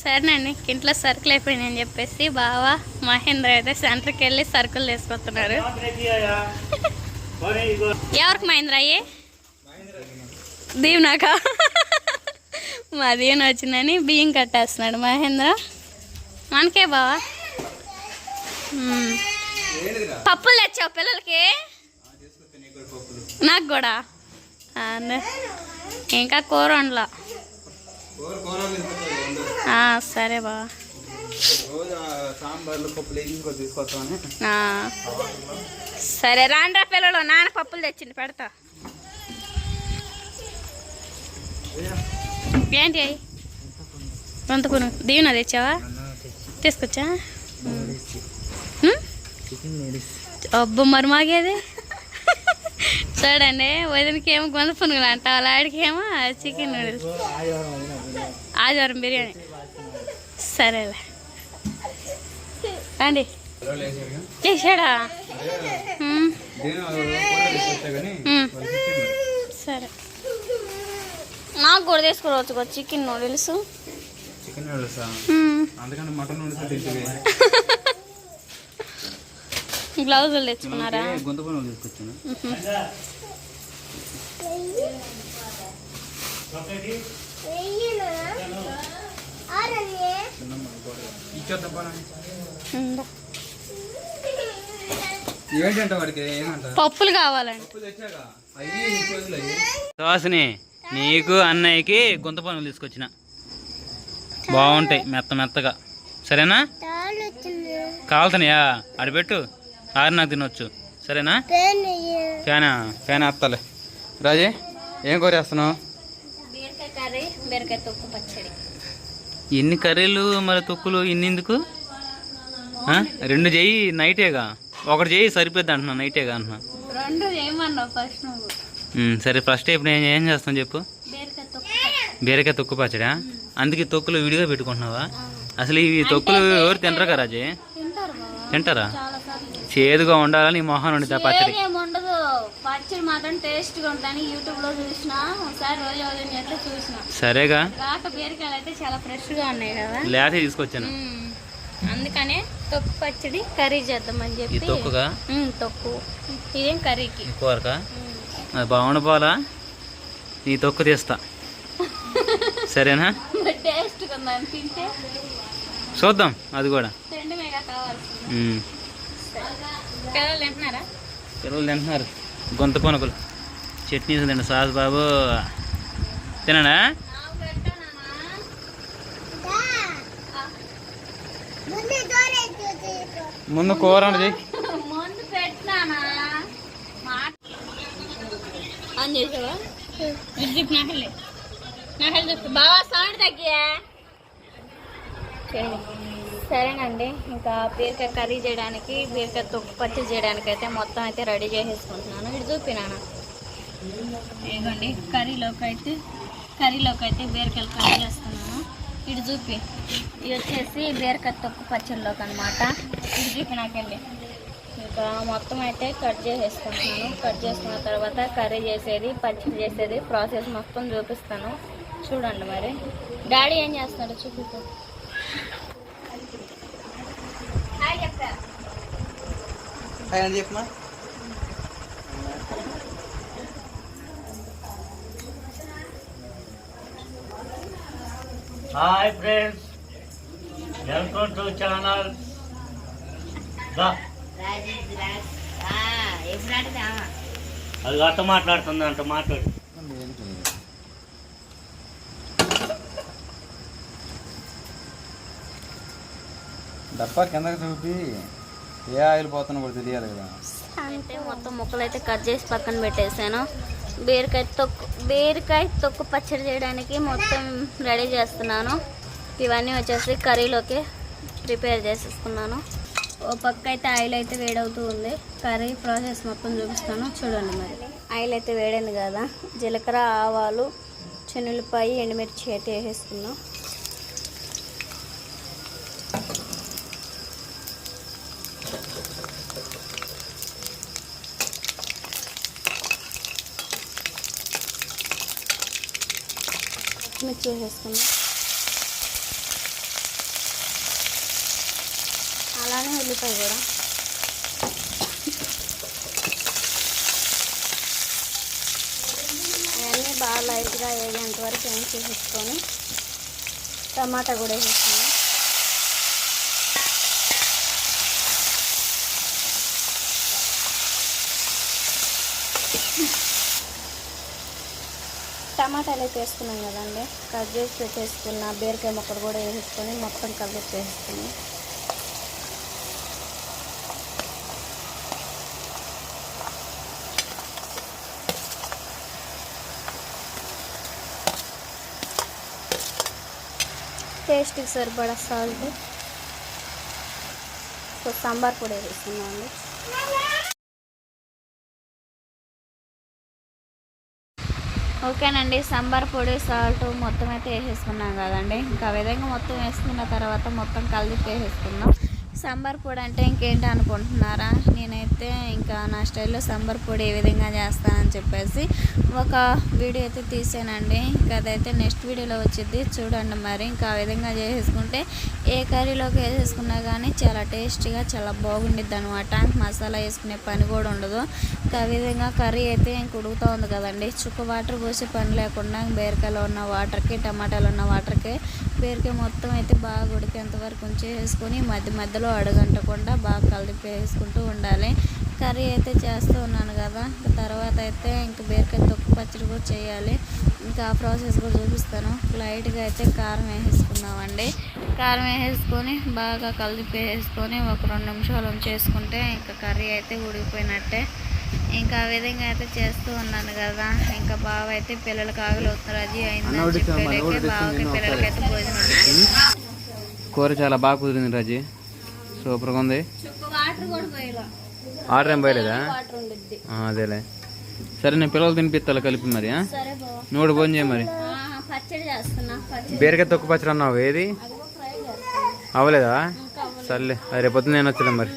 సరేనండి ఇంట్లో సరుకులు అయిపోయినాయని చెప్పేసి బావా మహేంద్ర అయితే సెంటర్కి వెళ్ళి సరుకులు తీసుకొస్తున్నారు. ఎవరికి మహేంద్ర అయ్యే? దీవునాక మా దీవెన వచ్చిందని బియ్యం కట్టేస్తున్నాడు మహేంద్ర. మనకే బావా. పప్పులు తెచ్చావు పిల్లలకి? నాకు కూడా. ఇంకా కూర వండలా. సరే ఆ. సరే రాండ్రా పిల్లలు. నాన్న పప్పులు తెచ్చింది పెడతా. ఏంటి అవి వంతుకును. దీవెన తెచ్చావా? తీసుకొచ్చా? అబ్బో మరి మాగేది చూడండి వదినకి ఏమో గొంత పునుగులు అంట వాళ్ళ ఆడికి ఏమో చికెన్ నూడిల్స్ ఆదివారం బిర్యానీ. సరేలే. రండి. చేశాడా. సరే. నాకు కూడా తీసుకురావచ్చు చికెన్ నూడిల్స్ చికెన్ నూడిల్సా అందుకని మటన్ నూడిల్స్ గ్లౌజులు తెచ్చుకున్నారా? గొంత పనులు తీసుకొచ్చాను ఉహు. ఇచ్చేద్దాం పని ఉందా. ఏంటంట వాడికి? ఏమంట పప్పులు కావాలండి నీకు అన్నయ్యకి గుంత పనులు తీసుకొచ్చిన. బాగుంటాయి మెత్త మెత్తగా. సరేనా? కావాలతనయా అడిపెట్టు ఆరు నాకు తినొచ్చు. సరేనా? ఫ్యానా? ఫ్యాన్ వేస్తాలే రాజే ఏం కోరేస్తున్నావు బీరకాయ కర్రీ బీరకాయ తొక్కు పచ్చడి. ఎన్ని కర్రీలు మరి తొక్కులు ఇన్ని ఎందుకు ఆ? రెండు చెయ్యి నైటేగా? ఒకటి చెయ్యి సరిపోద్ది అంటున్నా నైటేగా అంటున్నా. సరే ఫస్ట్ ఇప్పుడు నేను ఏం చేస్తాను చెప్పు? బీరకాయ తొక్కు. పచ్చడి. బీరకాయ తొక్కు పచ్చడా? అందుకే తొక్కులు విడిగా పెట్టుకుంటున్నావా? అసలు ఇవి తొక్కులు ఎవరు తినరు కదా రాజే? తింటారు? చేదుగా ఉండాలని మొహం ఉండిద్ది పచ్చడి ఉండదు. పచ్చడి మాత్రం టేస్ట్గా ఉంటుందని యూట్యూబ్లో చూసిన ఒకసారి రోజు రోజు ఎట్లా చూసిన. సరేగా? కాక బీరకాయలు అయితే చాలా ఫ్రెష్గా ఉన్నాయి కదా. లేతే తీసుకొచ్చాను. అందుకనే తొక్కు పచ్చడి కర్రీ చేద్దామని చెప్పి. తొక్కుగా? తొక్కు. ఇదేం కర్రీకి? కూరకా. అది బాగుండిపోవాలా? నీ తొక్కు తీస్తా. సరేనా? టేస్ట్ చూద్దాం అది కూడా. పిల్లలు తింటున్నారా? గొంత పనుకులు. చట్నీ తిండి సాస్ బాబు. తినడా ముందు కూర చెప్పు బాగా సౌండ్ తగ్గియా? సరేనండి. ఇంకా బీరకాయ కర్రీ చేయడానికి బీరకాయ తొక్కు పచ్చి చేయడానికి అయితే మొత్తం అయితే రెడీ చేసేసుకుంటున్నాను. ఇటు చూపినాను ఇదిగోండి కర్రీలోకి అయితే కర్రీలోకి అయితే బీరకాయలు కట్ చేస్తున్నాను. ఇటు చూపి. ఇది వచ్చేసి బీరకాయ తొక్కు పచ్చడిలోకి అనమాట ఇటు చూపి నాకెళ్ళి. ఇంకా మొత్తం అయితే కట్ చేసేసుకుంటున్నాను. కట్ చేసుకున్న తర్వాత కర్రీ చేసేది పచ్చడి చేసేది ప్రాసెస్ మొత్తం చూపిస్తాను. చూడండి మరి. డాడీ ఏం చేస్తున్నాడు చూపిస్తాను హాయ్ చెప్పా చెప్పమా hi friends welcome to channel అది అట్ట మాట్లాడుతుంది అంట మాట్లాడు. డబ్బా కిందకి చూపి. ఏ ఆయిల్ పోతున్నా కూడా తెలియాలి కదా. అంటే మొత్తం ముక్కలు అయితే కట్ చేసి పక్కన పెట్టేశాను బీరకాయ తొక్కు బీరకాయ తొక్కు పచ్చడి చేయడానికి మొత్తం రెడీ చేస్తున్నాను. ఇవన్నీ వచ్చేసి కర్రీలోకి ప్రిపేర్ చేసేసుకున్నాను. ఓ పక్క అయితే ఆయిల్ అయితే వేడవుతూ ఉంది. కర్రీ ప్రాసెస్ మొత్తం చూపిస్తాను. చూడండి మరి. ఆయిల్ అయితే వేడింది కదా. జీలకర్ర ఆవాలు చెన్నులపాయి ఎండుమిర్చి అయితే వేసేసుకున్నాం. మిక్స్ చేసేసుకుందాం. అలానే ఉల్లిపాయ కూడా. అవన్నీ బాగా లైట్గా వేగేంత వరకు ఏం చేసేసుకొని టమాటా కూడా టమాటాలు అయితే వేసుకున్నాం కదండి? కట్ చేసి పెట్టేసుకున్న బీరకాయ మొక్కలు కూడా వేసుకొని మొత్తం కలిపి వేసుకుని టేస్ట్కి సరిపడా సాల్ట్. సో సాంబార్ కూడా వేసుకున్నాం అండి ఓకేనండి సాంబార్ పొడి సాల్ట్ మొత్తం అయితే వేసేసుకున్నాం కదండి. ఇంకా ఆ విధంగా మొత్తం వేసుకున్న తర్వాత మొత్తం కలిపి వేసేసుకుందాం. సాంబార్ పొడి అంటే ఇంకేంటి అనుకుంటున్నారా? నేనైతే ఇంకా నా స్టైల్లో సాంబార్ పొడి ఏ విధంగా చేస్తానని చెప్పేసి ఒక వీడియో అయితే తీసానండి. ఇంకా అదైతే నెక్స్ట్ వీడియోలో వచ్చింది చూడండి మరి ఇంకా ఆ విధంగా చేసేసుకుంటే ఏ కర్రీలోకి వేసేసుకున్నా కానీ చాలా టేస్టీగా చాలా బాగుండిద్ది అనమాట మసాలా వేసుకునే పని కూడా ఉండదు. ఇంకా ఆ విధంగా కర్రీ అయితే ఇంక ఉడుకుతూ ఉంది కదండి. చుక్క వాటర్ పోసే పని లేకుండా బీరకాయలో ఉన్న వాటర్కి టమాటాలు ఉన్న వాటర్కి బీరకాయ మొత్తం అయితే బాగా ఉడికేంత వరకు ఉంచేసుకొని మధ్య మధ్యలో అడగంటకుండా బాగా కలిపి వేసుకుంటూ ఉండాలి. కర్రీ అయితే చేస్తూ ఉన్నాను కదా. తర్వాత అయితే ఇంకా బీరకాయ తొక్కు పచ్చడి కూడా చేయాలి. ఇంకా ఆ ప్రాసెస్ కూడా చూపిస్తాను. లైట్గా అయితే కారం వేసేసుకుందామండి. కారం వేసేసుకొని బాగా కలిపి వేసుకొని ఒక రెండు నిమిషాలు ఉంచేసుకుంటే ఇంకా కర్రీ అయితే ఉడికిపోయినట్టే. ఇంకా ఆ విధంగా అయితే చేస్తూ ఉన్నాను కదా. ఇంకా బావ అయితే పిల్లలకి ఆకలి అవుతున్నారు అది అయిందని చెప్పేలేకే బావకి పిల్లలకైతే భోజనం. కూర చాలా బాగా కుదిరింది రాజీ. సూపర్గా ఉంది. ఆర్డర్ ఏం పోయలేదా? అదేలే. సరే నేను పిల్లలు తినిపిస్తాను కలిపి మరి కూడా భోజనం చేయి మరి. బీరకాయ తొక్కు పచ్చడి అన్నావు ఏది? అవ్వలేదా. సర్లే అది రేపు పొద్దున్న నేను వచ్చలే మరి.